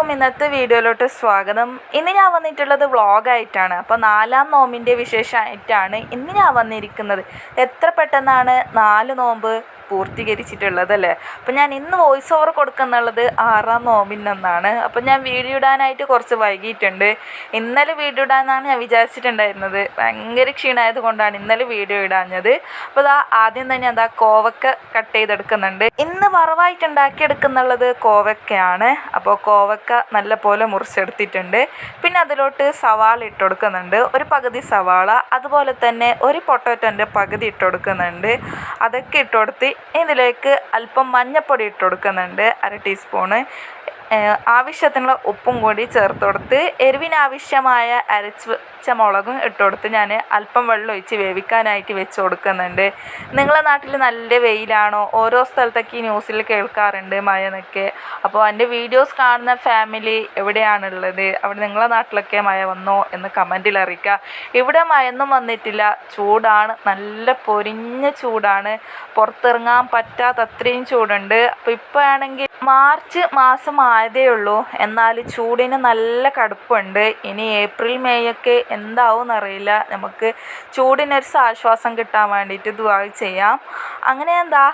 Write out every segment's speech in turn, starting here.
എല്ലാവർക്കും ഇന്നത്തെ വീഡിയോയിലോട്ട് സ്വാഗതം. ഇന്ന് ഞാൻ വന്നിട്ടുള്ളത് വ്ളോഗായിട്ടാണ്. അപ്പോൾ നാലാം നോമ്പിന്റെ വിശേഷമായിട്ടാണ് ഇന്ന് ഞാൻ വന്നിരിക്കുന്നത്. എത്ര പെട്ടെന്നാണ് നാല് നോമ്പ് പൂർത്തീകരിച്ചിട്ടുള്ളത് അല്ലേ അപ്പം ഞാൻ ഇന്ന് വോയിസ് ഓവർ കൊടുക്കുന്നുള്ളത് ആറാം നോമ്പിനെന്നാണ്. അപ്പം ഞാൻ വീഡിയോ ഇടാനായിട്ട് കുറച്ച് വൈകിയിട്ടുണ്ട്. ഇന്നലെ വീഡിയോ ഇടാനാണ് ഞാൻ വിചാരിച്ചിട്ടുണ്ടായിരുന്നത്. ഭയങ്കര ക്ഷീണമായത് കൊണ്ടാണ് ഇന്നലെ വീഡിയോ ഇടാഞ്ഞത്. അപ്പോൾ അതാ ആദ്യം തന്നെ അതാ കോവക്ക കട്ട് ചെയ്തെടുക്കുന്നുണ്ട്. ഇന്ന് വറവായിട്ട് ഉണ്ടാക്കിയെടുക്കുന്നുള്ളത് കോവക്കയാണ്. അപ്പോൾ കോവക്ക നല്ല പോലെ മുറിച്ചെടുത്തിട്ടുണ്ട്. പിന്നെ അതിലോട്ട് സവാള ഇട്ട് കൊടുക്കുന്നുണ്ട്. ഒരു പകുതി സവാള അതുപോലെ തന്നെ ഒരു പൊട്ടോറ്റോന്റെ പകുതി ഇട്ട് കൊടുക്കുന്നുണ്ട്. അതൊക്കെ ഇട്ട് കൊടുത്ത് ഇതിലേക്ക് അല്പം മഞ്ഞൾപ്പൊടി ഇട്ട് കൊടുക്കുന്നുണ്ട്. അര ടീസ്പൂണ്. ആവശ്യത്തിനുള്ള ഉപ്പും കൂടി ചേർത്ത് കൊടുത്ത് എരിവിന് ആവശ്യമായ അരച്ച് വെച്ച മുളകും ഇട്ട് കൊടുത്ത് ഞാൻ അല്പം വെള്ളം ഒഴിച്ച് വേവിക്കാനായിട്ട് വെച്ച് കൊടുക്കുന്നുണ്ട്. നിങ്ങളെ നാട്ടിൽ നല്ല വെയിലാണോ? ഓരോ സ്ഥലത്തൊക്കെ ഈ ന്യൂസിൽ കേൾക്കാറുണ്ട് മഴ എന്നൊക്കെ അപ്പോൾ എന്റെ വീഡിയോസ് കാണുന്ന ഫാമിലി എവിടെയാണുള്ളത്? അവിടെ നിങ്ങളെ നാട്ടിലൊക്കെ മഴ വന്നോ എന്ന് കമന്റിൽ അറിയിക്കുക. ഇവിടെ മഴയൊന്നും വന്നിട്ടില്ല. ചൂടാണ്. നല്ല പൊരിഞ്ഞ ചൂടാണ്. പുറത്തിറങ്ങാൻ പറ്റാത്ത അത്രയും ചൂടുണ്ട്. അപ്പോൾ ഇപ്പോൾ ആണെങ്കിൽ മാർച്ച് മാസം ആയതേ ഉള്ളൂ എന്നാൽ ചൂടിന് നല്ല കടുപ്പുണ്ട്. ഇനി ഏപ്രിൽ മെയ് ഒക്കെ എന്താവും എന്നറിയില്ല നമുക്ക് ചൂടിനൊരു ആശ്വാസം കിട്ടാൻ വേണ്ടിയിട്ട് ദുആ ചെയ്യാം. അങ്ങനെ എന്താ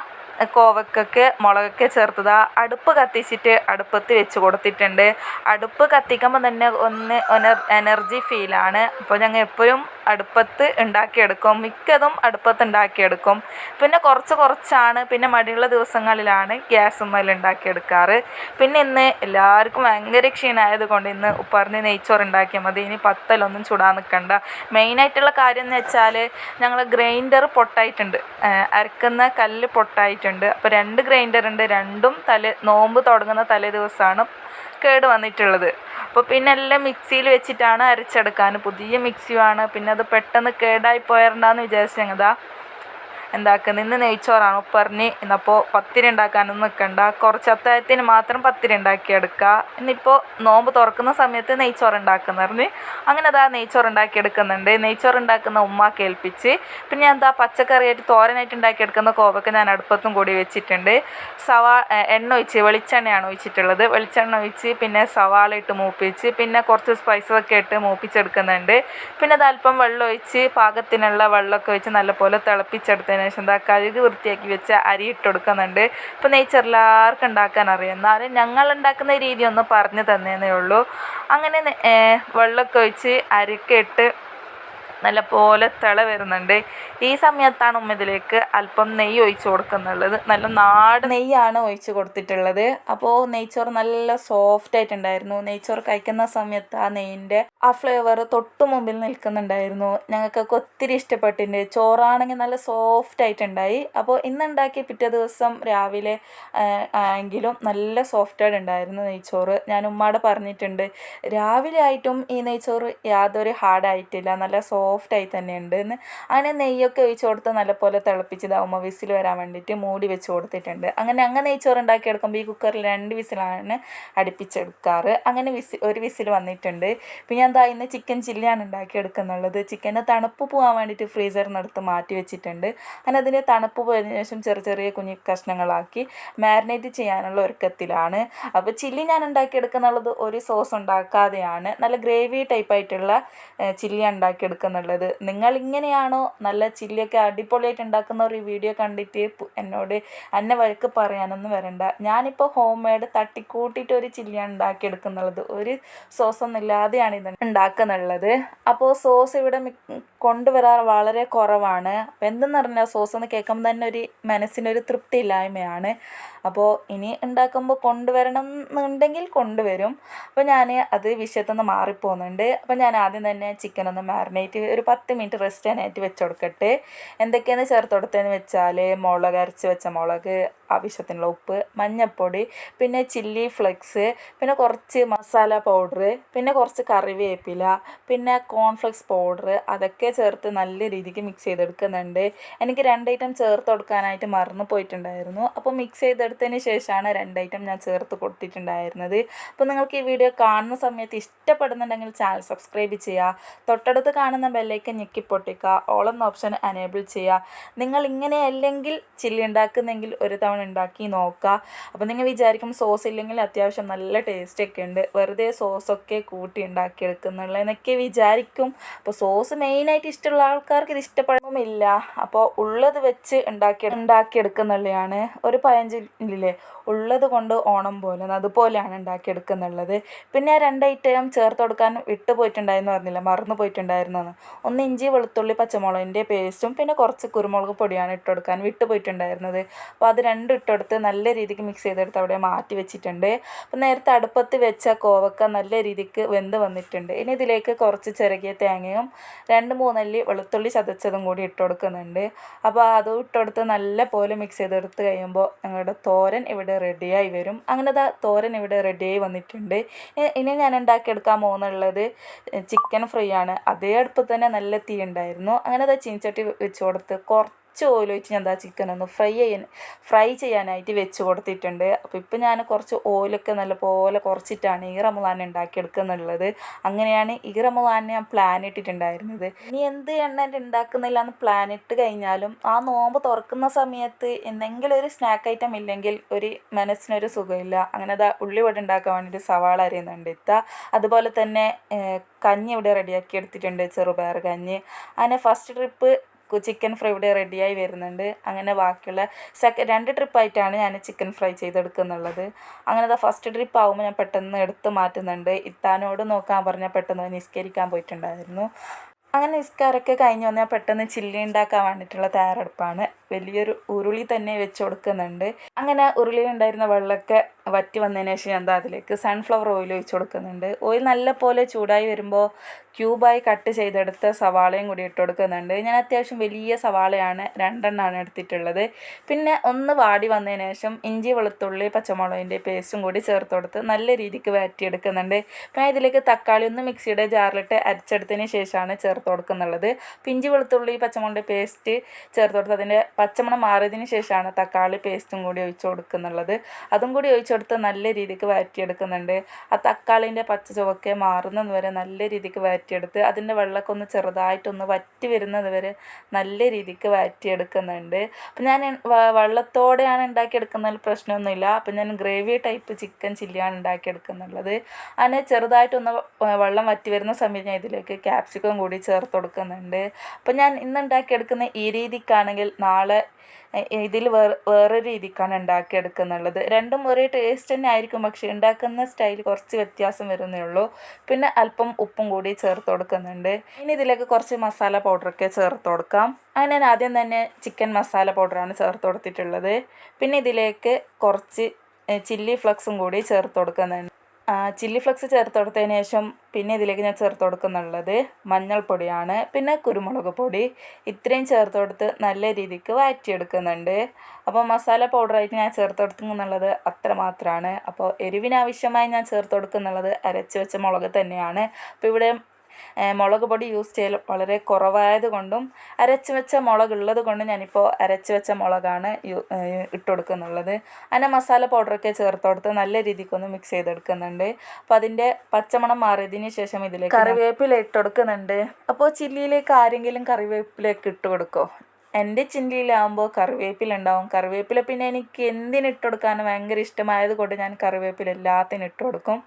കോവക്കൊക്കെ മുളകൊക്കെ ചേർത്തതാ. അടുപ്പ് കത്തിച്ചിട്ട് അടുപ്പത്ത് വെച്ച് കൊടുത്തിട്ടുണ്ട്. അടുപ്പ് കത്തിക്കുമ്പോൾ തന്നെ ഒന്ന് എനർജി ഫീലാണ്. അപ്പോൾ ഞങ്ങൾ എപ്പോഴും അടുപ്പത്ത് ഉണ്ടാക്കിയെടുക്കും. മിക്കതും അടുപ്പത്ത് ഉണ്ടാക്കിയെടുക്കും. പിന്നെ കുറച്ച് കുറച്ചാണ്. പിന്നെ മടിയുള്ള ദിവസങ്ങളിലാണ് ഗ്യാസ് ഗ്യാസുമ്മേൽ ഉണ്ടാക്കിയെടുക്കാറ്. പിന്നെ ഇന്ന് എല്ലാവർക്കും ഭയങ്കര ക്ഷീണമായത് കൊണ്ട് ഇന്ന് ഉപ്പറിന് നെയ്ച്ചോറ് ഉണ്ടാക്കിയാൽ മതി. ഇനി പത്തലൊന്നും ചുടാൻ നിൽക്കണ്ട മെയിനായിട്ടുള്ള കാര്യം എന്ന് വെച്ചാൽ ഞങ്ങൾ ഗ്രൈൻഡർ പൊട്ടായിട്ടുണ്ട്. അരക്കുന്ന കല്ല് പൊട്ടായിട്ടുണ്ട്. അപ്പോൾ രണ്ട് ഗ്രൈൻഡർ ഉണ്ട് രണ്ടും തലേ നോമ്പ് തുടങ്ങുന്ന തലേ ദിവസമാണ് കേട് വന്നിട്ടുള്ളത്. അപ്പോൾ പിന്നെ എല്ലാം മിക്സിയിൽ വെച്ചിട്ടാണ് അരച്ചെടുക്കാൻ. പുതിയ മിക്സിയുമാണ്. പിന്നെ അത് പെട്ടെന്ന് കേടായി പോയറണ്ടാന്ന് വിചാരിച്ചു ഞങ്ങതാ എന്താക്കുന്നത് ഇന്ന് നെയ്ച്ചോറാണ് ഉപ്പറിന് ഇന്നപ്പോൾ പത്തിരി ഉണ്ടാക്കാനൊന്നും നിൽക്കണ്ട കുറച്ച് അത്താഴത്തിന് മാത്രം പത്തിരി ഉണ്ടാക്കിയെടുക്കുക ഇന്നിപ്പോൾ നോമ്പ് തുറക്കുന്ന സമയത്ത് നെയ്ച്ചോറ് ഉണ്ടാക്കുന്ന പറഞ്ഞ്. അങ്ങനെ അതാ നെയ്ച്ചോറ് ഉണ്ടാക്കിയെടുക്കുന്നുണ്ട് നെയ്ച്ചോറ് ഉണ്ടാക്കുന്ന ഉമ്മ ഏൽപ്പിച്ച് പിന്നെ ഞാൻ എന്താ പച്ചക്കറിയായിട്ട് തോരനായിട്ട് ഉണ്ടാക്കിയെടുക്കുന്ന കോവക്ക ഞാൻ അടുപ്പത്തും കൂടി വെച്ചിട്ടുണ്ട്. സവാ എണ്ണ ഒഴിച്ച് വെളിച്ചെണ്ണയാണ് ഒഴിച്ചിട്ടുള്ളത്. വെളിച്ചെണ്ണ ഒഴിച്ച് പിന്നെ സവാള ഇട്ട് മൂപ്പിച്ച് പിന്നെ കുറച്ച് സ്പൈസസ് ഒക്കെ ഇട്ട് മൂപ്പിച്ചെടുക്കുന്നുണ്ട്. പിന്നെ അത് അല്പം വെള്ളം ഒഴിച്ച് പാകത്തിനുള്ള വെള്ളമൊക്കെ ഒഴിച്ച് നല്ലപോലെ തിളപ്പിച്ചെടുത്തതിന് ശേഷം എന്താ കഴുകി വൃത്തിയാക്കി വെച്ച അരി ഇട്ട് കൊടുക്കുന്നുണ്ട് ഇപ്പം നെയ്ച്ചെല്ലാവർക്കും ഉണ്ടാക്കാൻ അറിയാം. എന്നാലും ഞങ്ങൾ ഉണ്ടാക്കുന്ന രീതി ഒന്ന് പറഞ്ഞു തന്നേന്നേ ഉള്ളൂ. അങ്ങനെ വെള്ളമൊക്കെ ഒഴിച്ച് അരിക്കെ ഇട്ട് നല്ലപോലെ തിള വരുന്നുണ്ട്. ഈ സമയത്താണ് ഉമ്മ ഇതിലേക്ക് അല്പം നെയ്യ് ഒഴിച്ച് കൊടുക്കുന്നുള്ളത് നല്ല നാട് നെയ്യാണ് ഒഴിച്ച് കൊടുത്തിട്ടുള്ളത്. അപ്പോൾ നെയ്ച്ചോറ് നല്ല സോഫ്റ്റ് ആയിട്ടുണ്ടായിരുന്നു. നെയ്ച്ചോറ് കഴിക്കുന്ന സമയത്ത് ആ നെയ്യിന്റെ ആ ഫ്ലേവർ തൊട്ട് മുമ്പിൽ നിൽക്കുന്നുണ്ടായിരുന്നു. ഞങ്ങൾക്കൊക്കെ ഒത്തിരി ഇഷ്ടപ്പെട്ടിട്ടുണ്ട്. ചോറാണെങ്കിൽ നല്ല സോഫ്റ്റ് ആയിട്ടുണ്ടായി. അപ്പോൾ ഇന്നുണ്ടാക്കി പിറ്റേ ദിവസം രാവിലെ ആ, ആയെങ്കിലും നല്ല സോഫ്റ്റ് ഉണ്ടായിരുന്നു നെയ്ച്ചോറ്. ഞാൻ ഉമ്മാടെ പറഞ്ഞിട്ടുണ്ട്. രാവിലെ ആയിട്ടും ഈ നെയ്ച്ചോറ് യാതൊരു ഹാർഡായിട്ടില്ല നല്ല സോഫ്റ്റ് ആയി തന്നെ ഉണ്ട് എന്ന് അങ്ങനെ നെയ്യൊക്കെ ഒഴിച്ച് കൊടുത്ത് നല്ലപോലെ തിളപ്പിച്ചതാവുമ്പോൾ വിസിൽ വരാൻ വേണ്ടിയിട്ട് മൂടി വെച്ച് കൊടുത്തിട്ടുണ്ട്. അങ്ങനെ അങ്ങനെ നെയ്ച്ചോറ് ഉണ്ടാക്കിയെടുക്കുമ്പോൾ ഈ കുക്കറിൽ രണ്ട് വിസിലാണ് അടുപ്പിച്ചെടുക്കാറ്. അങ്ങനെ വിസിൽ ഒരു വിസിൽ വന്നിട്ടുണ്ട്. പിന്നെ എന്താ ഇന്ന് ചിക്കൻ ചില്ലിയാണ് ഉണ്ടാക്കിയെടുക്കുന്നുള്ളത് ചിക്കനെ തണുപ്പ് പോകാൻ വേണ്ടിയിട്ട് ഫ്രീസറിനടുത്ത് മാറ്റി വെച്ചിട്ടുണ്ട്. അങ്ങനെ അതിന്റെ തണുപ്പ് പോയതിനു ശേഷം ചെറിയ ചെറിയ കുഞ്ഞു കഷ്ണങ്ങളാക്കി മാരിനേറ്റ് ചെയ്യാനുള്ള ഒരുക്കത്തിലാണ്. അപ്പോൾ ചില്ലി ഞാൻ ഉണ്ടാക്കിയെടുക്കുന്നുള്ളത് ഒരു സോസ് ഉണ്ടാക്കാതെയാണ്. നല്ല ഗ്രേവി ടൈപ്പ് ആയിട്ടുള്ള ചില്ലിയാണ് ഉണ്ടാക്കിയെടുക്കുന്നുള്ളത് നിങ്ങൾ ഇങ്ങനെയാണോ നല്ല ചില്ലിയൊക്കെ അടിപൊളിയായിട്ട് ഉണ്ടാക്കുന്ന ഒരു വീഡിയോ കണ്ടിട്ട് എന്നോട് എന്നെ വഴക്ക് പറയാനൊന്നും വരണ്ട. ഞാനിപ്പോൾ ഹോം മെയ്ഡ് തട്ടിക്കൂട്ടിയിട്ട് ഒരു ചില്ലിയാണ് ഉണ്ടാക്കിയെടുക്കുന്നുള്ളത് ഒരു സോസ് ഒന്നും ഇല്ലാതെയാണ് ഇത് ഉണ്ടാക്കുന്നുള്ളത്. അപ്പോൾ സോസ് ഇവിടെ കൊണ്ടുവരാൻ വളരെ കുറവാണ്. അപ്പോൾ എന്തെന്ന് പറഞ്ഞാൽ സോസ് എന്ന് കേൾക്കുമ്പോൾ തന്നെ ഒരു മനസ്സിനൊരു തൃപ്തി ഇല്ലായ്മയാണ് അപ്പോൾ ഇനി ഉണ്ടാക്കുമ്പോൾ കൊണ്ടുവരണം എന്നുണ്ടെങ്കിൽ കൊണ്ടുവരും. അപ്പോൾ ഞാൻ അത് വിഷയത്തിൽ മാറിപ്പോകുന്നുണ്ട്. അപ്പോൾ ഞാൻ ആദ്യം തന്നെ ചിക്കൻ ഒന്ന് മാറിനേറ്റ് ഒരു പത്ത് മിനിറ്റ് റെസ്റ്റ് ചെയ്യാനായിട്ട് വെച്ച് കൊടുക്കട്ടെ എന്തൊക്കെയാണ് ചേർത്ത് കൊടുത്തതെന്ന് വെച്ചാൽ മുളക് അരച്ച് വെച്ച മുളക് ആവശ്യത്തിനുള്ള ഉപ്പ് മഞ്ഞൾപ്പൊടി പിന്നെ ചില്ലി ഫ്ലെക്സ് പിന്നെ കുറച്ച് മസാല പൗഡർ പിന്നെ കുറച്ച് കറിവേപ്പില പിന്നെ കോൺഫ്ലെക്സ് പൗഡർ അതൊക്കെ ചേർത്ത് നല്ല രീതിക്ക് മിക്സ് ചെയ്തെടുക്കുന്നുണ്ട്. എനിക്ക് രണ്ട് ഐറ്റം ചേർത്ത് കൊടുക്കാനായിട്ട് മറന്നു പോയിട്ടുണ്ടായിരുന്നു. അപ്പോൾ മിക്സ് ചെയ്തെടുത്തതിന് ശേഷമാണ് രണ്ട് ഐറ്റം ഞാൻ ചേർത്ത് കൊടുത്തിട്ടുണ്ടായിരുന്നത്. അപ്പോൾ നിങ്ങൾക്ക് ഈ വീഡിയോ കാണുന്ന സമയത്ത് ഇഷ്ടപ്പെടുന്നുണ്ടെങ്കിൽ ചാനൽ സബ്സ്ക്രൈബ് ചെയ്യുക. തൊട്ടടുത്ത് കാണുന്ന ബെല്ലേക്ക് ഞെക്കി പൊട്ടിക്കുക. ഓളെന്ന ഓപ്ഷൻ അനേബിൾ ചെയ്യുക. നിങ്ങൾ ഇങ്ങനെ അല്ലെങ്കിൽ ചില്ലി ഉണ്ടാക്കുന്നെങ്കിൽ ഒരു തവണ ഒന്ന് ഉണ്ടാക്കി നോക്കുക അപ്പോൾ നിങ്ങൾ വിചാരിക്കും സോസ് ഇല്ലെങ്കിൽ അത്യാവശ്യം നല്ല ടേസ്റ്റ് ഒക്കെ ഉണ്ട്. വെറുതെ സോസൊക്കെ കൂട്ടി ഉണ്ടാക്കിയെടുക്കുന്നുള്ള എന്നൊക്കെ വിചാരിക്കും. അപ്പോൾ സോസ് മെയിനായിട്ട് ഇഷ്ടമുള്ള ആൾക്കാർക്ക് ഇത് ഇഷ്ടപ്പെടുന്നില്ല. അപ്പോൾ ഉള്ളത് വെച്ച് ഉണ്ടാക്കി ഉണ്ടാക്കിയെടുക്കുന്നുള്ളതാണ് ഒരു പഴഞ്ചൊല്ലില്ലേ? ഉള്ളത് കൊണ്ട് ഓണം പോലെ അതുപോലെയാണ് ഉണ്ടാക്കിയെടുക്കുന്നുള്ളത്. പിന്നെ രണ്ട് ഐറ്റം ചേർത്ത് കൊടുക്കാൻ വിട്ടു പോയിട്ടുണ്ടായിരുന്നു പറഞ്ഞില്ല? മറന്നു പോയിട്ടുണ്ടായിരുന്നു എന്ന്. ഒന്ന് ഇഞ്ചി വെളുത്തുള്ളി പച്ചമുളകിന്റെ പേസ്റ്റും പിന്നെ കുറച്ച് കുരുമുളക് പൊടിയാണ് ഇട്ട് കൊടുക്കാൻ വിട്ടു പോയിട്ടുണ്ടായിരുന്നത്. അപ്പോൾ അത് രണ്ടും ഇട്ടെടുത്ത് നല്ല രീതിക്ക് മിക്സ് ചെയ്തെടുത്ത് അവിടെ മാറ്റി വെച്ചിട്ടുണ്ട്. അപ്പോൾ നേരത്തെ അടുപ്പത്ത് വെച്ച കോവക്ക നല്ല രീതിക്ക് വെന്ത് വന്നിട്ടുണ്ട്. ഇനി ഇതിലേക്ക് കുറച്ച് ചെറുകിയ തേങ്ങയും രണ്ട് മൂന്നല്ലി വെളുത്തുള്ളി ചതച്ചതും കൂടി ഇട്ട് കൊടുക്കുന്നുണ്ട്. അപ്പോൾ അതും ഇട്ടെടുത്ത് നല്ല പോലെ മിക്സ് ചെയ്തെടുത്ത് കഴിയുമ്പോൾ ഞങ്ങളുടെ തോരൻ ഇവിടെ റെഡിയായി വരും. അങ്ങനെ ദാ തോരൻ ഇവിടെ റെഡിയായി വന്നിട്ടുണ്ട്. ഇനി ഞാൻ ഉണ്ടാക്കിയെടുക്കാൻ പോകുന്നുള്ളത് ചിക്കൻ ഫ്രൈ ആണ്. അതേ അടുപ്പത്ത് തന്നെ നല്ല തീ ഉണ്ടായിരുന്നു. അങ്ങനെ ദാ ചീനച്ചട്ടി വെച്ച് കൊടുത്ത് കുറച്ച് ഓയിൽ ഒഴിച്ച് ഞാൻ എന്താ ചിക്കൻ ഒന്ന് ഫ്രൈ ചെയ്യാൻ ഫ്രൈ ചെയ്യാനായിട്ട് വെച്ച് കൊടുത്തിട്ടുണ്ട്. അപ്പോൾ ഇപ്പം ഞാൻ കുറച്ച് ഓയിലൊക്കെ നല്ലപോലെ കുറച്ചിട്ടാണ് ഈ റമലാൻ ഉണ്ടാക്കിയെടുക്കുന്നുള്ളത്. അങ്ങനെയാണ് ഈ റമദാൻ ഞാൻ പ്ലാൻ ഇട്ടിട്ടുണ്ടായിരുന്നത്. ഇനി എന്ത് എണ്ണ ഉണ്ടാക്കുന്നില്ല എന്ന് പ്ലാൻ ഇട്ട് കഴിഞ്ഞാലും ആ നോമ്പ് തുറക്കുന്ന സമയത്ത് എന്തെങ്കിലും ഒരു സ്നാക്ക് ഐറ്റം ഇല്ലെങ്കിൽ ഒരു മനസ്സിനൊരു സുഖമില്ല. അങ്ങനെ അതാ ഉള്ളിവട ഉണ്ടാക്കാൻ വേണ്ടിയിട്ട് സവാള അരിയുന്നുണ്ട് ഇത്ത. അതുപോലെ തന്നെ കഞ്ഞി ഇവിടെ റെഡിയാക്കി എടുത്തിട്ടുണ്ട് ചെറുപയർ കഞ്ഞി. അങ്ങനെ ഫസ്റ്റ് ട്രിപ്പ് ചിക്കൻ ഫ്രൈ ഇവിടെ റെഡിയായി വരുന്നുണ്ട്. അങ്ങനെ ബാക്കിയുള്ള സെക്ക രണ്ട് ട്രിപ്പായിട്ടാണ് ഞാൻ ചിക്കൻ ഫ്രൈ ചെയ്തെടുക്കുന്നുള്ളത്. അങ്ങനെ ഫസ്റ്റ് ട്രിപ്പ് ആകുമ്പോൾ ഞാൻ പെട്ടെന്ന് എടുത്ത് മാറ്റുന്നുണ്ട്. ഇത്താനോട് നോക്കാൻ പറഞ്ഞാൽ പെട്ടെന്ന് നിസ്കരിക്കാൻ പോയിട്ടുണ്ടായിരുന്നു. അങ്ങനെ നിസ്കാരമൊക്കെ കഴിഞ്ഞ് വന്നാൽ പെട്ടെന്ന് ചില്ലി ഉണ്ടാക്കാൻ വേണ്ടിയിട്ടുള്ള തയ്യാറെടുപ്പാണ്. വലിയൊരു ഉരുളി തന്നെ വെച്ച് കൊടുക്കുന്നുണ്ട്. അങ്ങനെ ഉരുളിയിൽ ഉണ്ടായിരുന്ന വെള്ളമൊക്കെ വറ്റി വന്നതിന് ശേഷം ഞാൻ എന്താ അതിലേക്ക് സൺഫ്ലവർ ഓയിൽ ഒഴിച്ച് കൊടുക്കുന്നുണ്ട്. ഓയിൽ നല്ല പോലെ ചൂടായി വരുമ്പോൾ ക്യൂബായി കട്ട് ചെയ്തെടുത്ത സവാളയും കൂടി ഇട്ട് കൊടുക്കുന്നുണ്ട്. ഞാൻ അത്യാവശ്യം വലിയ സവാളയാണ് രണ്ടെണ്ണമാണ് എടുത്തിട്ടുള്ളത്. പിന്നെ ഒന്ന് വാടി വന്നതിന് ശേഷം ഇഞ്ചി വെളുത്തുള്ളി പച്ചമുളകിന്റെ പേസ്റ്റും കൂടി ചേർത്ത് കൊടുത്ത് നല്ല രീതിക്ക് വാറ്റിയെടുക്കുന്നുണ്ട് പിന്നെ ഇതിലേക്ക് തക്കാളി ഒന്ന് മിക്സിയുടെ ജാറിലിട്ട് അരച്ചെടുത്തതിന് ശേഷമാണ് ചേർത്ത് കൊടുക്കുന്നുള്ളത്. അപ്പോൾ ഇഞ്ചി വെളുത്തുള്ളി പച്ചമുളകിന്റെ പേസ്റ്റ് ചേർത്ത് കൊടുത്ത് അതിന്റെ പച്ചമണം മാറിയതിന് ശേഷമാണ് തക്കാളി പേസ്റ്റും കൂടി ഒഴിച്ച് കൊടുക്കുന്നുള്ളത്. അതും കൂടി ഒഴിച്ചെടുത്ത് നല്ല രീതിക്ക് വഴറ്റിയെടുക്കുന്നുണ്ട്. ആ തക്കാളീന്റെ പച്ച ചുവക്കെ മാറുന്നത് വരെ നല്ല രീതിക്ക് വഴറ്റിയെടുത്ത് അതിന്റെ വെള്ളമൊക്കെ ഒന്ന് ചെറുതായിട്ടൊന്ന് വറ്റി വരുന്നത് വരെ നല്ല രീതിക്ക് വഴറ്റിയെടുക്കുന്നുണ്ട്. അപ്പം ഞാൻ വെള്ളത്തോടെയാണ് ഉണ്ടാക്കിയെടുക്കുന്നതിൽ പ്രശ്നമൊന്നുമില്ല. അപ്പം ഞാൻ ഗ്രേവി ടൈപ്പ് ചിക്കൻ ചില്ലിയാണ് ഉണ്ടാക്കിയെടുക്കുന്നുള്ളത്. അതിനെ ചെറുതായിട്ടൊന്ന് വെള്ളം വറ്റി വരുന്ന സമയത്ത് ഞാൻ ഇതിലേക്ക് ക്യാപ്സിക്കം കൂടി ചേർത്ത് കൊടുക്കുന്നുണ്ട്. അപ്പം ഞാൻ ഇന്ന് ഉണ്ടാക്കിയെടുക്കുന്ന ഈ രീതിക്കാണെങ്കിൽ നാളെ ഇതിൽ വേറെ വേറൊരു രീതിക്കാണ് ഉണ്ടാക്കിയെടുക്കുന്നുള്ളത്. രണ്ടും ഒരേ ടേസ്റ്റ് തന്നെ ആയിരിക്കും. പക്ഷേ ഉണ്ടാക്കുന്ന സ്റ്റൈൽ കുറച്ച് വ്യത്യാസം വരുന്നേ ഉള്ളൂ. പിന്നെ അല്പം ഉപ്പും കൂടി ചേർത്ത് കൊടുക്കുന്നുണ്ട്. ഇനി ഇതിലേക്ക് കുറച്ച് മസാല പൗഡറൊക്കെ ചേർത്ത് കൊടുക്കാം. അങ്ങനെ ഞാൻ ആദ്യം തന്നെ ചിക്കൻ മസാല പൗഡറാണ് ചേർത്ത് കൊടുത്തിട്ടുള്ളത്. പിന്നെ ഇതിലേക്ക് കുറച്ച് ചില്ലി ഫ്ലക്സും കൂടി ചേർത്ത് കൊടുക്കുന്നുണ്ട്. ചില്ലി ഫ്ലക്സ് ചേർത്ത് കൊടുത്തതിന് ശേഷം പിന്നെ ഇതിലേക്ക് ഞാൻ ചേർത്ത് കൊടുക്കുന്നുള്ളത് മഞ്ഞൾപ്പൊടിയാണ് പിന്നെ കുരുമുളക് പൊടി. ഇത്രയും ചേർത്ത് കൊടുത്ത് നല്ല രീതിക്ക് വഴറ്റിയെടുക്കുന്നുണ്ട്. അപ്പോൾ മസാല പൗഡറായിട്ട് ഞാൻ ചേർത്ത് കൊടുക്കുന്നുള്ളത് അത്ര മാത്രമാണ്. അപ്പോൾ എരിവിനാവശ്യമായി ഞാൻ ചേർത്ത് കൊടുക്കുന്നുള്ളത് അരച്ച് വെച്ച മുളക് തന്നെയാണ്. അപ്പോൾ ഇവിടെ മുളക് പൊടി യൂസ് ചെയ്യൽ വളരെ കുറവായത് കൊണ്ടും അരച്ച് വെച്ച മുളക് ഉള്ളത് കൊണ്ടും ഞാനിപ്പോൾ അരച്ച് വെച്ച മുളകാണ് ഇട്ട് കൊടുക്കുന്നുള്ളത്. അതിന്റെ മസാല പൗഡറൊക്കെ ചേർത്ത് കൊടുത്ത് നല്ല രീതിക്കൊന്ന് മിക്സ് ചെയ്തെടുക്കുന്നുണ്ട്. അപ്പോൾ അതിന്റെ പച്ചമണം മാറിയതിന് ശേഷം ഇതിലേക്ക് കറിവേപ്പില ഇട്ട് കൊടുക്കുന്നുണ്ട്. അപ്പോൾ ചില്ലിയിലേക്ക് ആരെങ്കിലും കറിവേപ്പിലേക്ക് ഇട്ട് കൊടുക്കുമോ എന്റെ ചിന്തയിലാകുമ്പോൾ കറിവേപ്പില ഉണ്ടാവും കറിവേപ്പില പിന്നെ എനിക്ക് എന്തിനിട്ട് കൊടുക്കാനും ഭയങ്കര ഇഷ്ടമായത് കൊണ്ട് ഞാൻ കറിവേപ്പില എല്ലാത്തിനും ഇട്ട് കൊടുക്കും.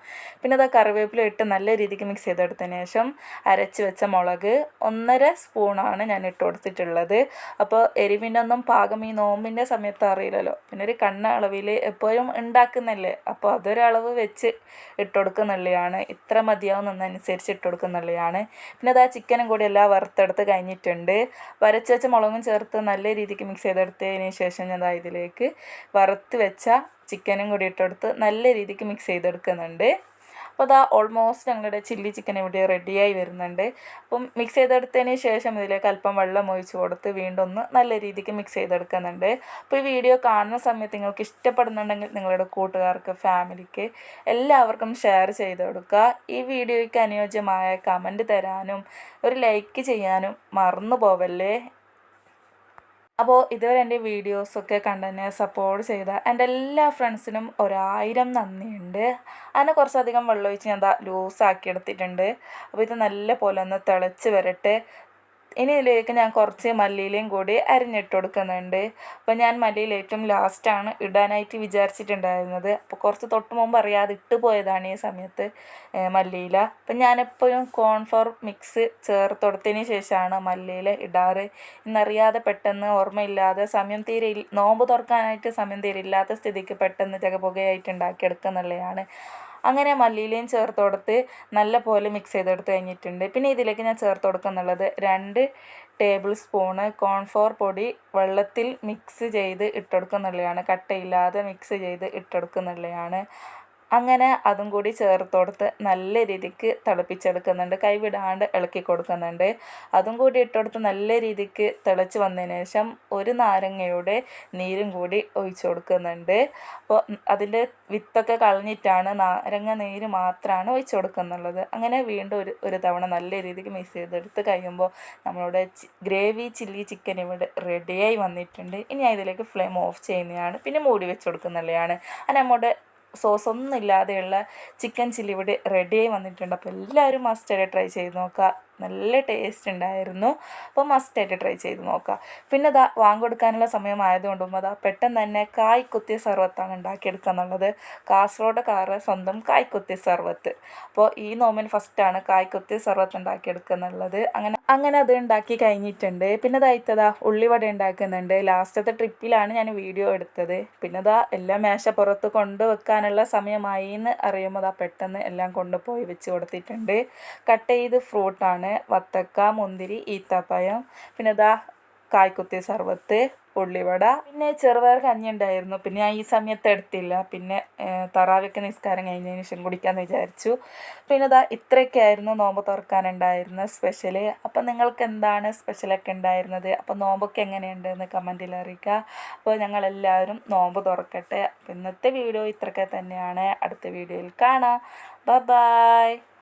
പിന്നെ അത് കറിവേപ്പില ഇട്ട് നല്ല രീതിക്ക് മിക്സ് ചെയ്തെടുത്തതിന് ശേഷം അരച്ച് വെച്ച മുളക് ഒന്നര സ്പൂണാണ് ഞാൻ ഇട്ട് കൊടുത്തിട്ടുള്ളത്. അപ്പോൾ എരിവിന്റെ ഒന്നും പാകം ഈ നോമ്പിന്റെ സമയത്ത് അറിയില്ലല്ലോ. പിന്നെ ഒരു കണ്ണ അളവിൽ എപ്പോഴും ഉണ്ടാക്കുന്നല്ലേ? അപ്പോൾ അതൊരളവ് വെച്ച് ഇട്ട് കൊടുക്കുന്നുള്ളതാണ് ഇത്ര മതിയാവുന്നതനുസരിച്ച് ഇട്ട് കൊടുക്കുന്നുള്ളതാണ് പിന്നെ അത് ആ ചിക്കനും കൂടി എല്ലാം വറുത്തെടുത്ത് കഴിഞ്ഞിട്ടുണ്ട്. വരച്ച് വെച്ച മുളകും ചേർത്ത് നല്ല രീതിക്ക് മിക്സ് ചെയ്തെടുത്തതിന് ശേഷം ഞാൻ ഇതിലേക്ക് വറുത്ത് വെച്ച ചിക്കനും കൂടി ഇട്ടെടുത്ത് നല്ല രീതിക്ക് മിക്സ് ചെയ്തെടുക്കുന്നുണ്ട്. അപ്പോൾ അതാ ഓൾമോസ്റ്റ് ഞങ്ങളുടെ ചില്ലി ചിക്കൻ ഇവിടെ റെഡിയായി വരുന്നുണ്ട്. അപ്പം മിക്സ് ചെയ്തെടുത്തതിന് ശേഷം ഇതിലേക്ക് അല്പം വെള്ളം ഒഴിച്ച് കൊടുത്ത് വീണ്ടും ഒന്ന് നല്ല രീതിക്ക് മിക്സ് ചെയ്തെടുക്കുന്നുണ്ട്. അപ്പോൾ ഈ വീഡിയോ കാണുന്ന സമയത്ത് നിങ്ങൾക്ക് ഇഷ്ടപ്പെടുന്നുണ്ടെങ്കിൽ നിങ്ങളുടെ കൂട്ടുകാർക്ക് ഫാമിലിക്ക് എല്ലാവർക്കും ഷെയർ ചെയ്ത് കൊടുക്കുക. ഈ വീഡിയോയ്ക്ക് അനുയോജ്യമായ കമന്റ് തരാനും ഒരു ലൈക്ക് ചെയ്യാനും മറന്നു പോവല്ലേ? അപ്പോൾ ഇതുവരെ എന്റെ വീഡിയോസൊക്കെ കണ്ടതിന് സപ്പോർട്ട് ചെയ്ത എന്റെ എല്ലാ ഫ്രണ്ട്സിനും ഒരായിരം നന്ദിയുണ്ട്. അതിനെ കുറച്ചധികം വെള്ളമൊഴിച്ച് ഞാൻ ദാ ലൂസാക്കി എടുത്തിട്ടുണ്ട്. അപ്പോൾ ഇത് നല്ല പോലെ ഒന്ന് തിളച്ച് വരട്ടെ. ഇനി ഇതിലേക്ക് ഞാൻ കുറച്ച് മല്ലിയിലയും കൂടി അരിഞ്ഞിട്ട് കൊടുക്കുന്നുണ്ട്. അപ്പോൾ ഞാൻ മല്ലിയില ഏറ്റവും ലാസ്റ്റാണ് ഇടാനായിട്ട് വിചാരിച്ചിട്ടുണ്ടായിരുന്നത്. അപ്പോൾ കുറച്ച് തൊട്ട് മുമ്പ് അറിയാതെ ഇട്ട് പോയതാണ് ഈ സമയത്ത് മല്ലിയില. അപ്പം ഞാനെപ്പോഴും കോൺഫ്ലോർ മിക്സ് ചേർത്ത് കൊടുത്തതിന് ശേഷമാണ് മല്ലിയില ഇടാറ്. ഇന്നറിയാതെ പെട്ടെന്ന് ഓർമ്മയില്ലാതെ സമയം തീരെ നോമ്പ് തുറക്കാനായിട്ട് സമയം തീരെ ഇല്ലാത്ത സ്ഥിതിക്ക് പെട്ടെന്ന് ചകപുകയായിട്ട് ഉണ്ടാക്കിയെടുക്കുന്നുള്ളതാണ് അങ്ങനെ മല്ലിയിലയും ചേർത്ത് കൊടുത്ത് നല്ല പോലെ മിക്സ് ചെയ്തെടുത്ത് കഴിഞ്ഞിട്ടുണ്ട്. പിന്നെ ഇതിലേക്ക് ഞാൻ ചേർത്ത് കൊടുക്കുന്നുള്ളത് രണ്ട് ടേബിൾ സ്പൂണ് കോൺഫ്ലോർ പൊടി വെള്ളത്തിൽ മിക്സ് ചെയ്ത് ഇട്ടെടുക്കുന്നുള്ളതാണ് കട്ടയില്ലാതെ മിക്സ് ചെയ്ത് ഇട്ടെടുക്കുന്നുള്ളതാണ് അങ്ങനെ അതും കൂടി ചേർത്തോടുത്ത് നല്ല രീതിക്ക് തിളപ്പിച്ചെടുക്കുന്നുണ്ട്. കൈവിടാണ്ട് ഇളക്കി കൊടുക്കുന്നുണ്ട്. അതും കൂടി ഇട്ടെടുത്ത് നല്ല രീതിക്ക് തിളച്ച് വന്നതിന് ശേഷം ഒരു നാരങ്ങയുടെ നീരും കൂടി ഒഴിച്ചു കൊടുക്കുന്നുണ്ട്. അപ്പോൾ അതിന്റെ വിത്തൊക്കെ കളഞ്ഞിട്ടാണ് നാരങ്ങ നീര് മാത്രമാണ് ഒഴിച്ചു കൊടുക്കുന്നുള്ളത്. അങ്ങനെ വീണ്ടും ഒരു ഒരു തവണ നല്ല രീതിക്ക് മിക്സ് ചെയ്തെടുത്ത് കഴിയുമ്പോൾ നമ്മളുടെ ഗ്രേവി ചില്ലി ചിക്കൻ ഇവിടെ റെഡിയായി വന്നിട്ടുണ്ട്. ഇനി ഞാൻ ഇതിലേക്ക് ഫ്ലെയിം ഓഫ് ചെയ്യുന്നതാണ്. പിന്നെ മൂടി വെച്ച് കൊടുക്കുന്നുള്ളതാണ് അത് നമ്മുടെ സോസ് ഒന്നും ഇല്ലാതെയുള്ള ചിക്കൻ ചില്ലി ഇവിടെ റെഡിയായി വന്നിട്ടുണ്ട്. അപ്പോൾ എല്ലാവരും മസ്റ്റായിട്ട് ട്രൈ ചെയ്ത് നോക്കുക. നല്ല ടേസ്റ്റ് ഉണ്ടായിരുന്നു. അപ്പോൾ മസ്റ്റായിട്ട് ട്രൈ ചെയ്ത് നോക്കുക പിന്നെ അതാ വാങ്ങിക്കൊടുക്കാനുള്ള സമയമായതുകൊണ്ടും അതാ പെട്ടെന്ന് തന്നെ കായ് കുത്തിയ സർവത്താണ് ഉണ്ടാക്കിയെടുക്കുക എന്നുള്ളത്. കാസർഗോഡുകാരുടെ സ്വന്തം കായ് കുത്തിയ സർവത്ത്. അപ്പോൾ ഈ നോമിന് ഫസ്റ്റാണ് കായ് കുത്തിയ സർവത്ത് ഉണ്ടാക്കിയെടുക്കുക എന്നുള്ളത്. അങ്ങനെ അങ്ങനെ അത് ഉണ്ടാക്കി കഴിഞ്ഞിട്ടുണ്ട്. പിന്നെ ദായിത്തതാ ഉള്ളിവട ഉണ്ടാക്കുന്നുണ്ട്. ലാസ്റ്റത്തെ ട്രിപ്പിലാണ് ഞാൻ വീഡിയോ എടുത്തത്. പിന്നെ ദാ എല്ലാം മേശപ്പുറത്ത് പുറത്ത് വെക്കാനുള്ള സമയമായി എന്ന് അറിയുമ്പോൾ ദാ പെട്ടെന്ന് എല്ലാം കൊണ്ടുപോയി വെച്ച് കൊടുത്തിട്ടുണ്ട്. കട്ട് ചെയ്ത് ഫ്രൂട്ടാണ് വത്തക്ക മുന്തിരി ഈത്തപ്പഴം. പിന്നെ ഇതാ കായ്ക്കുത്തി സർവത്ത് ഉള്ളിവട. പിന്നെ ചെറുപയർ കഞ്ഞി ഉണ്ടായിരുന്നു പിന്നെ ഞാൻ ഈ സമയത്ത് എടുത്തില്ല. പിന്നെ തറാവൊക്കെ നിസ്കാരം കഴിഞ്ഞതിന് ശേഷം കുടിക്കാമെന്ന് വിചാരിച്ചു. പിന്നെ ഇതാ ഇത്രയൊക്കെയായിരുന്നു നോമ്പ് തുറക്കാനുണ്ടായിരുന്ന സ്പെഷ്യൽ അപ്പം നിങ്ങൾക്ക് എന്താണ് സ്പെഷ്യലൊക്കെ ഉണ്ടായിരുന്നത്? അപ്പോൾ നോമ്പൊക്കെ എങ്ങനെയുണ്ടെന്ന് കമന്റിൽ അറിയിക്കുക. അപ്പോൾ ഞങ്ങളെല്ലാവരും നോമ്പ് തുറക്കട്ടെ. അപ്പോൾ ഇന്നത്തെ വീഡിയോ ഇത്രയൊക്കെ തന്നെയാണ്. അടുത്ത വീഡിയോയിൽ കാണാം. ബ ബായ്